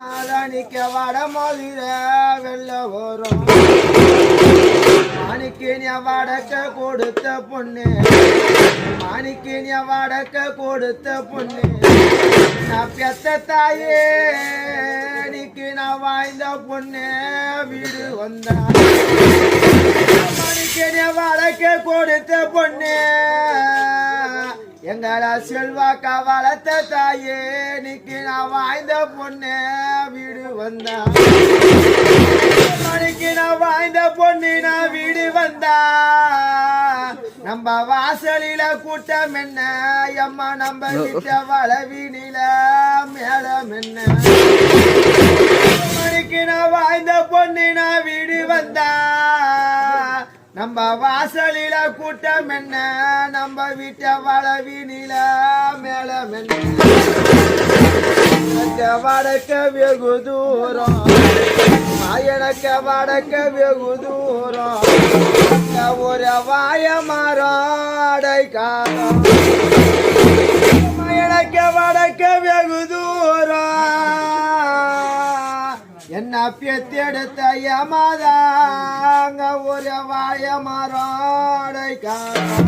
மாணிக்க வட மதுர வெள்ள வரும். மாணிக்கினிய வடக்க கொடுத்த பொண்ணு. மாணிக்கினிய வடக்க கொடுத்த பொண்ணு. நான் பெத்த தாயே நீக்கு நான் வாய்ந்த பொண்ணு. வீடு வந்தா. மாணிக்கினிய வடக்க கொடுத்த பொண்ணு. எங்களா செல்வாக்கா வளர்த்த தாயே நீக்கு நான் வாய்ந்த பொண்ணு. மணிக்கு நான் வாய்ந்த பொண்ணு நான் வீடு வந்தா. நம்ம வாசலில கூட்டம் என்ன? அம்மா நம்ம கிட்ட வளவினில மேலம் என்ன? மணிக்கு நான் வாய்ந்த பொண்ணு நான் வீடு வந்தா. நம்ம வாசலில கூட்டம் என்ன? நம்ம வீட்டை வளவினில மேலம் என்ன? எனக்கு வடக்க வெகு தூரம். எனக்கு வடக்க வெகு தூரம். ஒரு வாய மாறாடை காலம். எனக்கு வடக்க வெகு தூரம். என்ன பெத்தெடுத்த யமாதாங்க ஒரு வாய மாறாடை காலம்.